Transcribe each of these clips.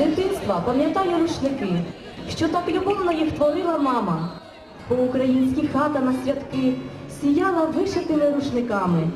дитинства пам'ятаю рушники, що так любовно їх творила мама. По українській хата на святки сіяла вишитими рушниками.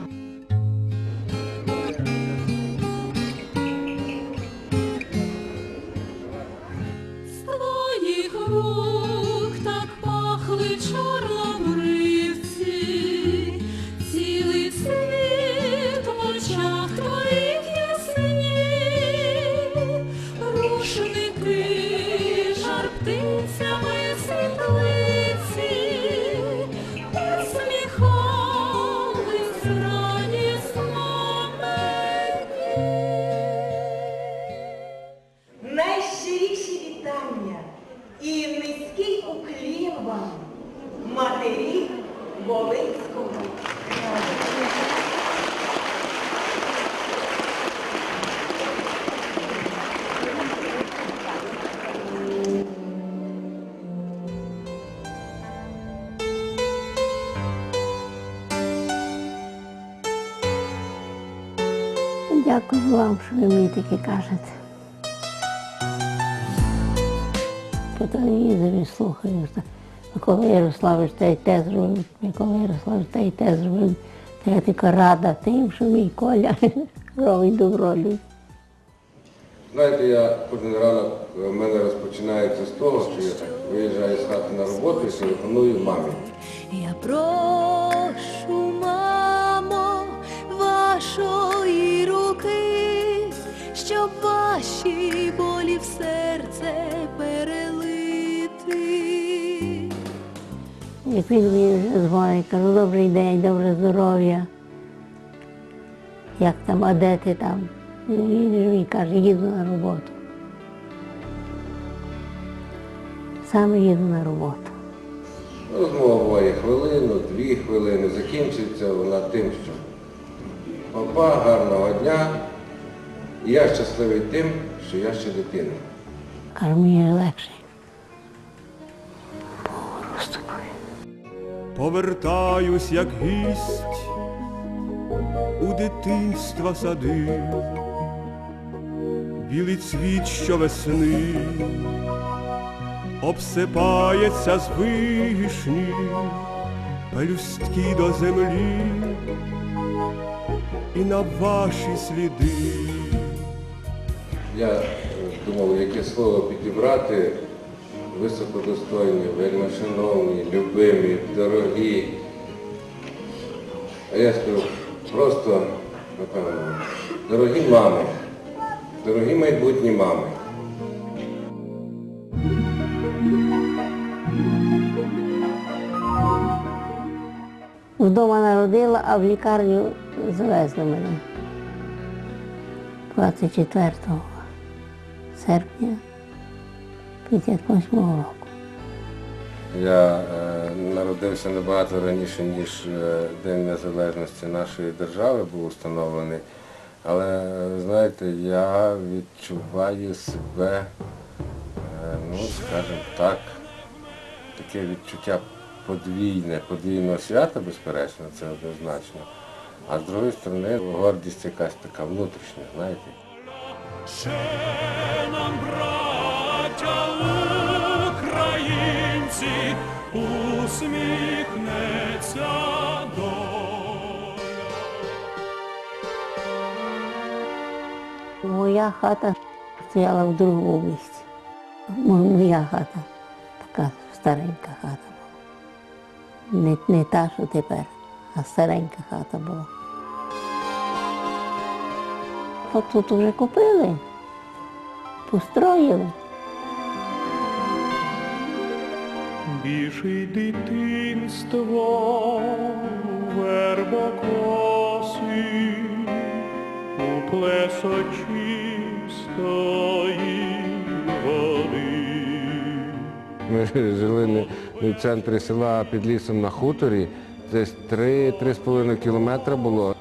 Дякую вам, що ви мені таке кажете. По телевізорі слухаю, що Микола Ярославович те й те зробив, Микола Ярославович те й те зробив. Та я така рада тим, що мій Коля робить добро людям. Знаєте, я кожен ранок в мене розпочинається з того, що я виїжджаю з хати на роботу і телефоную мамі. Я прошу, вашої руки, щоб ваші болі в серце перелити. Як він мені вже дзвонить, кажу, добрий день, добре здоров'я. Як там, а де ти там? Він каже, їду на роботу. Саме їду на роботу. Розмова буває хвилину, дві хвилини, закінчується вона тим, що папа, гарного дня, і я щасливий тим, що я ще дитина. Мені легше. Повертаюсь, як гість у дитинства сади, білий цвіт щовесни обсипається з вишні, пелюстки до землі і на ваші сліди. Я е, думав, яке слово підібрати високодостойні, вельмишановні, любимі, дорогі. А я скажу просто, напевно, дорогі мами, дорогі майбутні мами. Вдома народила, а в лікарню завезли мене 24 серпня 58 року. Я е, народився набагато раніше, ніж е, День Незалежності нашої держави був установлений. Але е, знаєте, я відчуваю себе, е, ну, скажімо так, таке відчуття подвійне, подвійного свята, безперечно, це однозначно. А з другої сторони, гордість якась така внутрішня, знаєте. Ще нам, браття українці, усміхнеться доля. Моя хата стояла в другому місці. Моя хата, така старенька хата. Не, не та, що тепер, а старенька хата була. От тут вже купили, построїли. Біжить дитинство вербокоси у плесочі стої Ми жили не в центрі села, а під лісом на хуторі. Десь 3-3,5 кілометра було.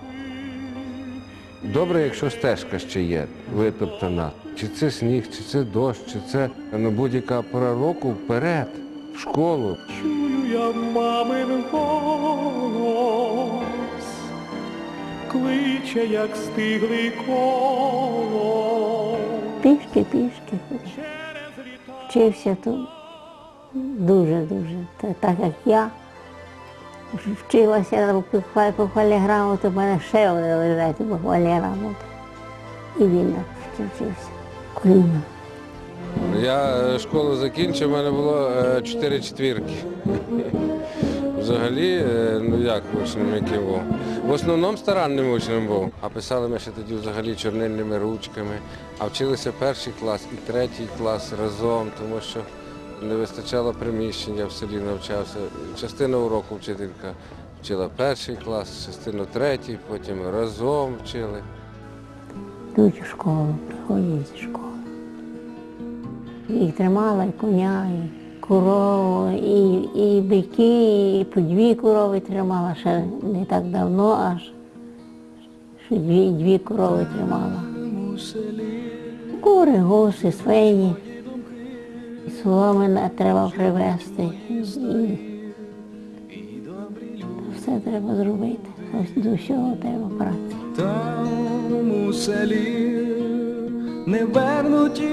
Добре, якщо стежка ще є, витоптана. Чи це сніг, чи це дощ, чи це ну, будь-яка пора року вперед, в школу. Чую я мамин голос, кличе, як стиглий колос. Пішки. пішки. Вчився тут дуже-дуже. Так як я вчилася по хвалі- по в мене ще один лежать по грамоту. І він вчився. Коліна. Я е, школу закінчив, у мене було е, чотири четвірки. Взагалі, е, ну як учнем яким був. В основному старанним учнем був. А писали ми ще тоді взагалі чорнильними ручками. А вчилися перший клас і третій клас разом, тому що не вистачало приміщення в селі навчався. Частину уроку вчителька вчила перший клас, частину третій, потім разом вчили. Йдуть у школу, приходять зі школи. Їх тримала і коня, і корову, і, і бики, і по дві корови тримала ще не так давно, аж що дві, дві корови тримала. Кури, гуси, свині. І соломи треба привезти. І все треба зробити. Ось до всього треба праця. Там у селі не вернуті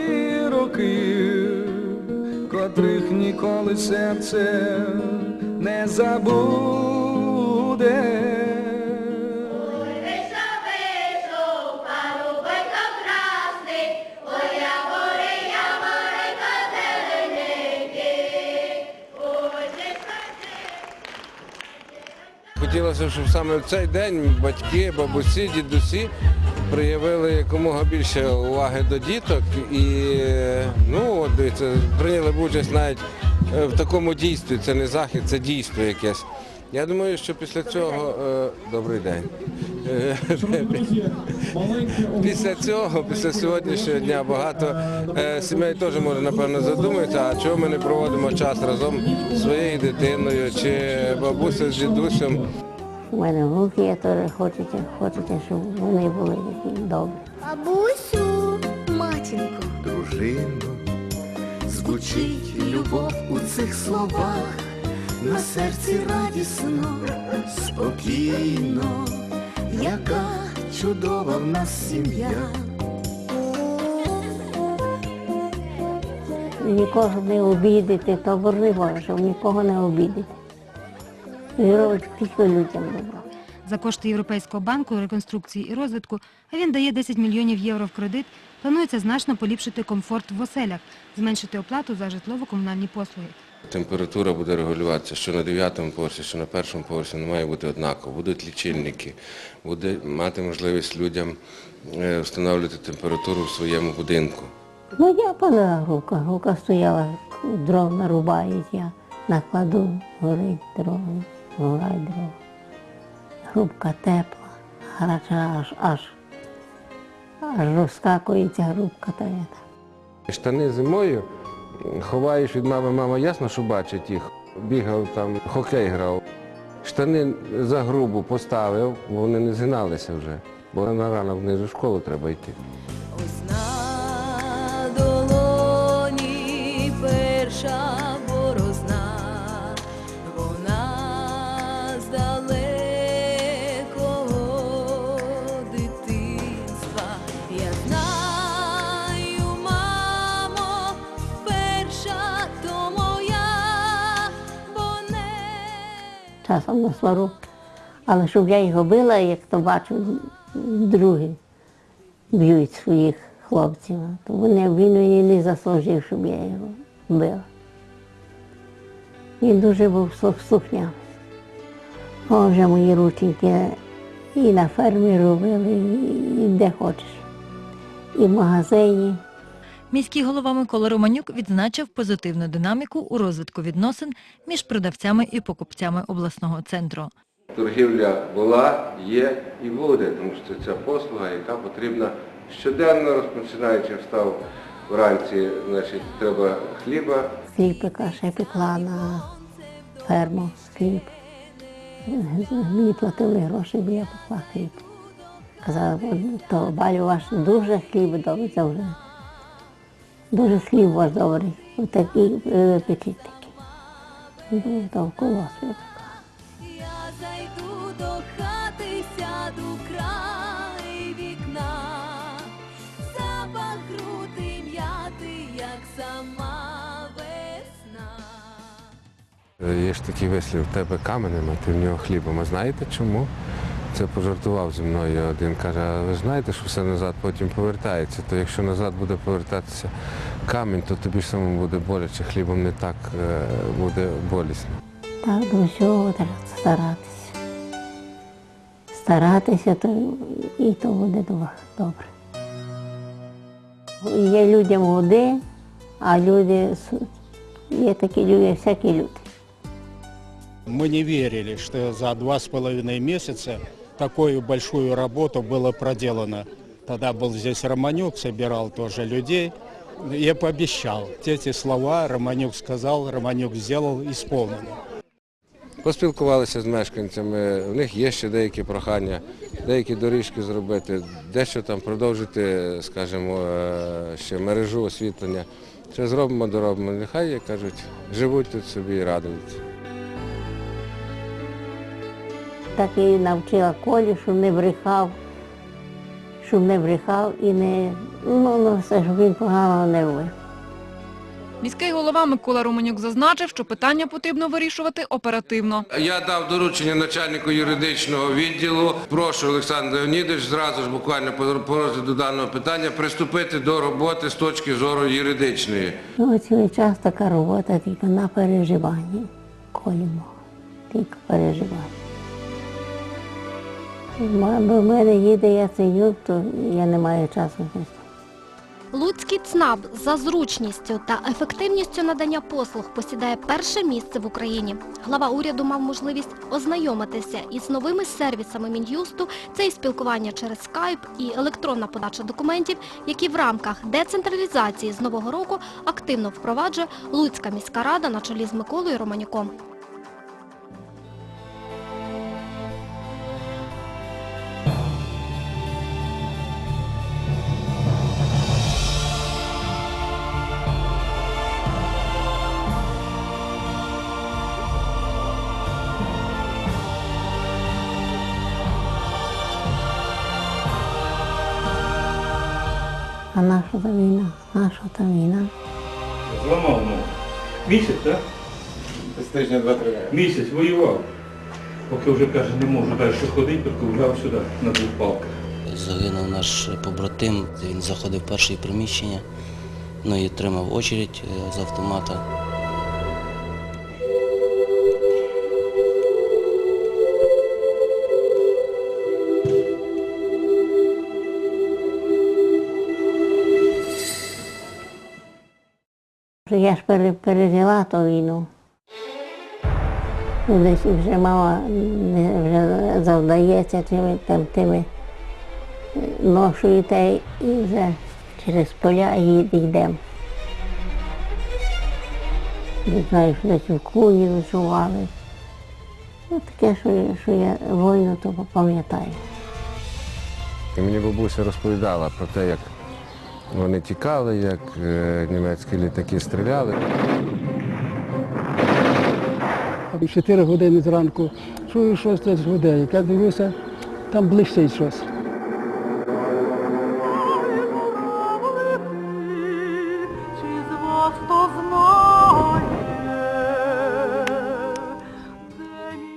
роки, котрих ніколи серце не забуде. Хотілося, щоб саме в цей день батьки, бабусі, дідусі проявили якомога більше уваги до діток і ну, дивіться, прийняли б участь навіть е, в такому дійстві. Це не захід, це дійство якесь. Я думаю, що після цього е, добрий день. Після цього, після сьогоднішнього дня, багато е, сімей теж може напевно задуматися, а чого ми не проводимо час разом зі своєю дитиною чи бабусею з дідусем. У мене внуки є теж хочуть, хочуть, щоб вони були добрі. Бабусю, матінко, дружино, звучить любов у цих словах, на серці радісно, спокійно, яка чудова в нас сім'я. Нікого не обідати, то важливо, щоб нікого не обідати. І робить тільки людям добро. За кошти Європейського банку реконструкції і розвитку, а він дає 10 мільйонів євро в кредит, планується значно поліпшити комфорт в оселях, зменшити оплату за житлово-комунальні послуги. Температура буде регулюватися, що на 9 поверсі, що на першому поверсі не має бути однаково. Будуть лічильники, буде мати можливість людям е, встановлювати температуру в своєму будинку. Ну я палила грубка, грубка стояла, дров нарубають, я накладу, горить дрова, горять дрова. Грубка тепла, гаряча аж аж. Аж розскакується грубка та. Штани зимою ховаєш від мами, мама ясно, що бачить їх. Бігав там, хокей грав. Штани за грубу поставив, бо вони не згиналися вже. Бо на ранок не в школу треба йти. Часом на свару. Але щоб я його била, як то бачу, другі б'ють своїх хлопців, то вони, він мені не заслужив, щоб я його била. Він дуже був слух- слухнявий. О, мої рученьки і на фермі робили, і де хочеш. І в магазині. Міський голова Микола Романюк відзначив позитивну динаміку у розвитку відносин між продавцями і покупцями обласного центру. Торгівля була, є і буде, тому що це послуга, яка потрібна щоденно, розпочинаючи встав вранці, значить, треба хліба, Хліб пекла, ще пекла на ферму хліб. Мені платили гроші, бо я пекла хліб. Казала, то балю ваш дуже хліб добрий завжди. Дуже слів ваш добрий, отакий печить такий. Довкола ну, світла. Я зайду до хати, сяду край вікна, запах груди м'яти, як сама весна. Е, є ж такий вислів, у тебе каменем, а ти в нього хлібом. А знаєте чому? Це пожартував зі мною один. Каже, а ви знаєте, що все назад потім повертається. То якщо назад буде повертатися камінь, то тобі ж самому буде боляче, хлібом не так е, буде болісно. Так до всього треба старатися. Старатися, то і то буде добре. Є людям годи, а люди є такі люди, всякі люди. Мы не верили, что за два с половиной месяца такую большую работу было проделано. Тогда был здесь Романюк, собирал тоже людей. Я пообещал. Эти слова Романюк сказал, Романюк сделал, исполнено. Поспілкувалися з мешканцями, у них є ще деякі прохання, деякі доріжки зробити, дещо там продовжити, скажімо, е, ще мережу освітлення. Ще зробимо, доробимо. Нехай, як кажуть, живуть тут собі і радуються. Так і навчила Колі, щоб не брехав, щоб не брехав і не, ну, ну все, щоб він поганого не робив. Міський голова Микола Романюк зазначив, що питання потрібно вирішувати оперативно. Я дав доручення начальнику юридичного відділу. Прошу Олександр Леонідович зразу ж буквально по по розгляду даного питання приступити до роботи з точки зору юридичної. Ну, цілий час така робота тільки на переживанні. Колі мого. Тільки переживання. В мене їде Яценюк, то я не маю часу. Луцький ЦНАП за зручністю та ефективністю надання послуг посідає перше місце в Україні. Глава уряду мав можливість ознайомитися із новими сервісами Мін'юсту. Це і спілкування через скайп, і електронна подача документів, які в рамках децентралізації з нового року активно впроваджує Луцька міська рада на чолі з Миколою Романюком. Наша та війна, наша та війна. Зламав ногу. Місяць, так? З тижня два-три. Місяць воював. Поки вже каже, не можу далі ходити, приїжджав сюди на двох палках. Загинув наш побратим, він заходив в перше приміщення, ну і тримав очередь е, з автомата. Я ж пережила ту війну. Ну, Десь вже мама вже завдається тими, там, тими е, ношою та і вже через поля йдемо. Не знаю, що десь в клуні ночували. Ну, таке, що, що я війну то пам'ятаю. І мені бабуся розповідала про те, як вони тікали, як е, німецькі літаки стріляли. Чотири години зранку, чую щось десь гуде. Я дивлюся, там блищить щось.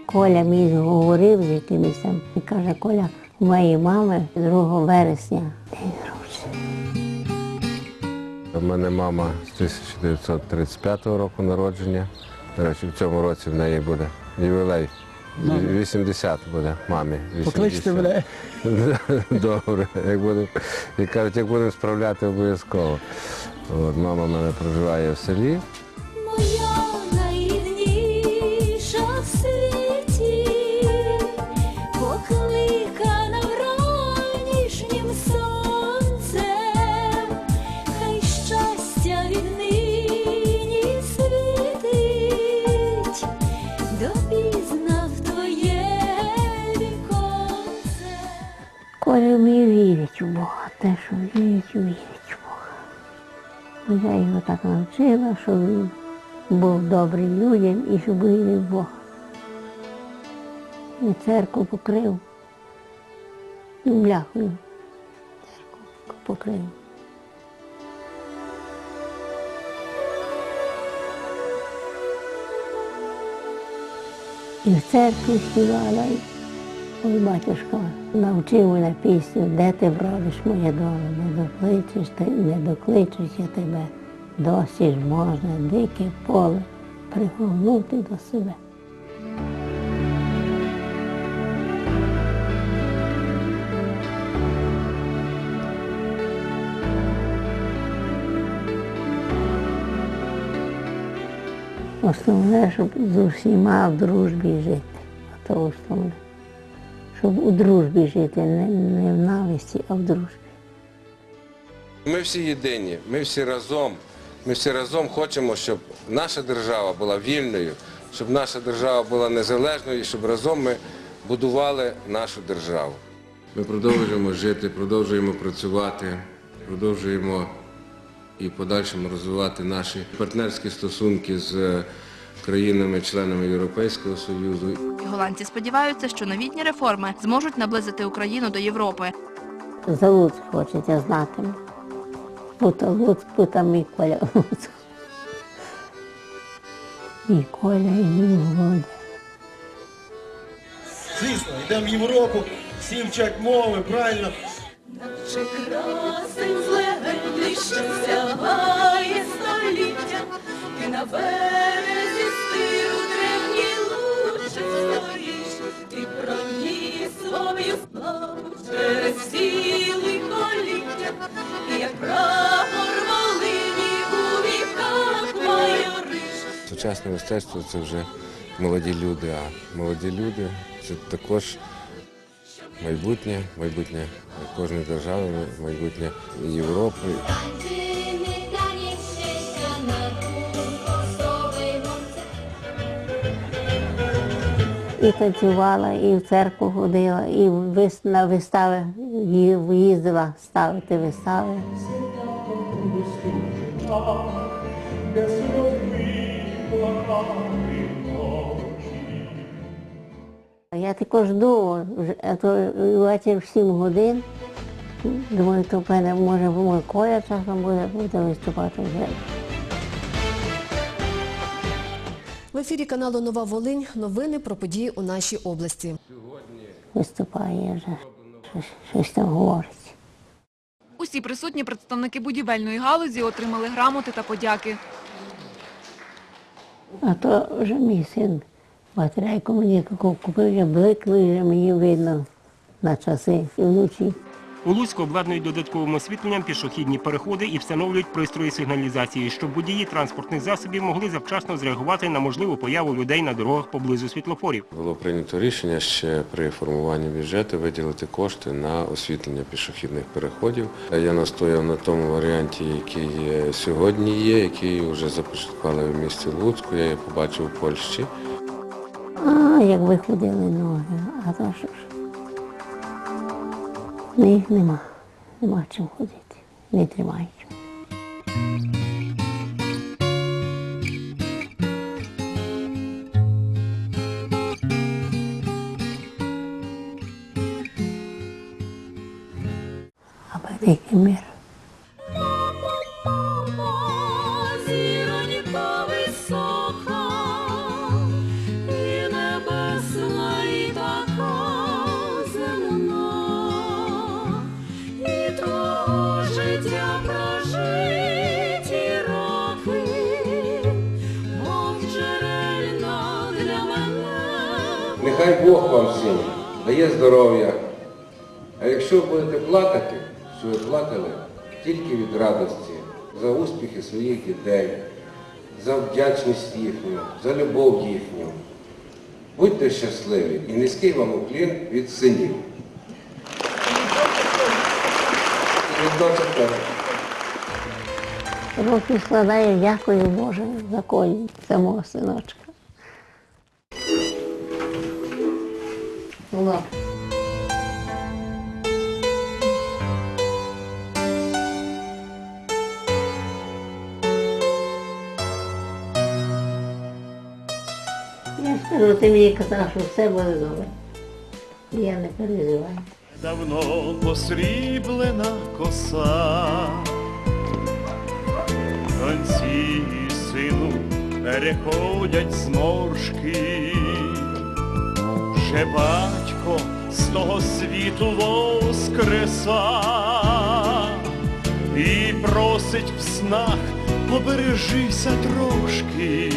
Коля мій говорив з якимось там і каже, Коля, у моєї мами 2 вересня день народження. У мене мама з 1935 року народження. До речі, в цьому році в неї буде ювілей. Ну. 80 буде мамі. 80. Покличте мене. Добре. Як будемо, як кажуть, як будемо справляти обов'язково. Мама в мене проживає в селі. Я його так навчила, щоб він був добрим людям і щоб вірив Бога. І церкву покрив. І церкву покрив. І в церкві співала. Ой, батюшка навчив мене пісню, де ти бродиш, моє доле, не докличеш ти, не докличеш я тебе. Досі ж можна дике поле пригорнути до себе. Основне, щоб з усіма в дружбі жити. А то основне. Щоб у дружбі жити, не, не в нависті, а в дружбі. Ми всі єдині, ми всі разом. Ми всі разом хочемо, щоб наша держава була вільною, щоб наша держава була незалежною, і щоб разом ми будували нашу державу. Ми продовжуємо жити, продовжуємо працювати, продовжуємо і в подальшому розвивати наші партнерські стосунки з країнами-членами Європейського Союзу. Голландці сподіваються, що новітні реформи зможуть наблизити Україну до Європи. За Луцьк хочеться знати. Буто Луцьк, буто мій Коля Луцьк. Мій Коля і Володя. Звісно, йдемо в Європу, всі вчать мови, правильно. Чи красень з легенди, що сягає століття, ти на Сучасне мистецтво це вже молоді люди, а молоді люди це також майбутнє, майбутнє кожної держави, майбутнє Європи. І танцювала, і в церкву ходила, і на вистави їздила ставити вистави. Я також думаю, а то ввечері в 7 годин. Думаю, то в мене може мой коля часом буде, буде виступати вже. В ефірі каналу Нова Волинь новини про події у нашій області. Виступає вже, щось, щось там говорить. Усі присутні представники будівельної галузі отримали грамоти та подяки. А то вже мій син батарейку мені таку купив, я бликли, вже мені видно на часи і вночі. У Луцьку обладнують додатковим освітленням пішохідні переходи і встановлюють пристрої сигналізації, щоб водії транспортних засобів могли завчасно зреагувати на можливу появу людей на дорогах поблизу світлофорів. Було прийнято рішення ще при формуванні бюджету виділити кошти на освітлення пішохідних переходів. Я настояв на тому варіанті, який сьогодні є, який вже започаткували в місті Луцьку. Я її побачив у Польщі. А, як виходили ноги, а то що ж? Ну, Їх нема, нема чим ходити, не тримають. А великий мир. Дає здоров'я. А якщо будете плакати, що ви плакали тільки від радості за успіхи своїх дітей, за вдячність їхню, за любов їхню. Будьте щасливі і низький вам уклін від синів. Руки складаю, дякую Боже за за мого синочка. Скажу, ти мені казав, що все буде добре. Я не переживаю. Давно посріблена коса, доньці і сину переходять зморшки, Кличе батько з того світу воскреса і просить в снах побережися трошки.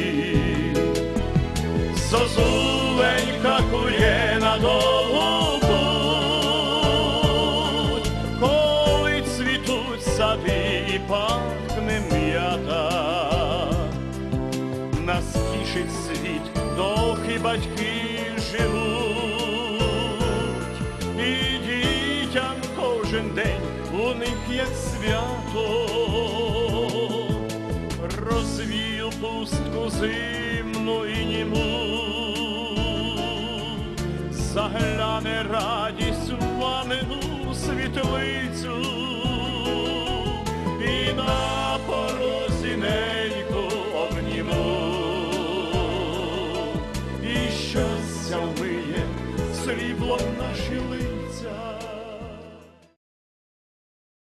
Зозуленька кує на довгу коли цвітуть сади і пахне м'ята. Нас тішить світ, доки батьки живуть, і дітям кожен день. У них як свято, розвію пустку зимну і німу, загляне радість в мамину світлицю, і на